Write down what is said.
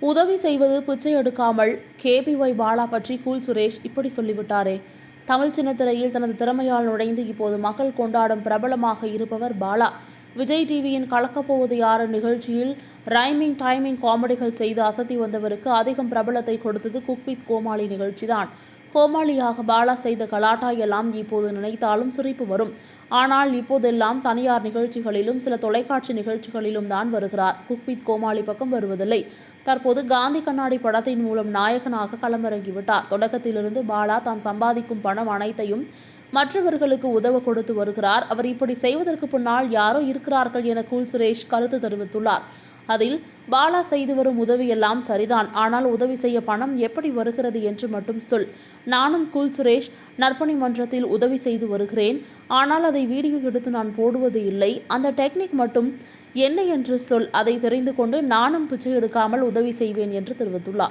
உதவி செய்வது பிச்சை எடுக்காமல் கேபிஒய் பாலா பற்றி கூல் சுரேஷ் இப்படி சொல்லிவிட்டாரே. தமிழ் சின்னத்திரையில் தனது திறமையால் நுழைந்து இப்போது மக்கள் கொண்டாடும் பிரபலமாக இருப்பவர் பாலா. விஜய் டிவியின் கலக்கப்போவது யாரு நிகழ்ச்சியில் ரைமிங் டைமிங் காமெடிகள் செய்து அசத்தி வந்தவருக்கு அதிகம் பிரபலத்தை கொடுத்தது குக்வித் கோமாளி நிகழ்ச்சிதான். கோமாளியாக பாலா செய்த கலாட்டா எல்லாம் இப்போது நினைத்தாலும் சிரிப்பு வரும். ஆனால் இப்போதெல்லாம் தனியார் நிகழ்ச்சிகளிலும் சில தொலைக்காட்சி நிகழ்ச்சிகளிலும் தான் வருகிறார். குக்வித் கோமாளி பக்கம் வருவதில்லை. தற்போது காந்தி கண்ணாடி படத்தின் மூலம் நாயகனாக களமிறங்கிவிட்டார் தொடக்கத்திலிருந்து பாலா தான் சம்பாதிக்கும் பணம் அனைத்தையும் மற்றவர்களுக்கு உதவ கொடுத்து வருகிறார். அவர் இப்படி செய்வதற்கு பின்னால் யாரோ இருக்கிறார்கள் என கூல் சுரேஷ் கருத்து தெரிவித்துள்ளார். அதில் பாலா செய்து வரும் உதவியெல்லாம் சரிதான். ஆனால் உதவி செய்ய பணம் எப்படி வருகிறது என்று மட்டும் சொல். நானும் குல் சுரேஷ் நற்பணி மன்றத்தில் உதவி செய்து வருகிறேன். ஆனால் அதை வீடியோ எடுத்து நான் போடுவது இல்லை. அந்த டெக்னிக் மட்டும் என்ன என்று சொல். அதை தெரிந்து கொண்டு நானும் பிச்சை எடுக்காமல் உதவி செய்வேன் என்று தெரிவித்துள்ளார்.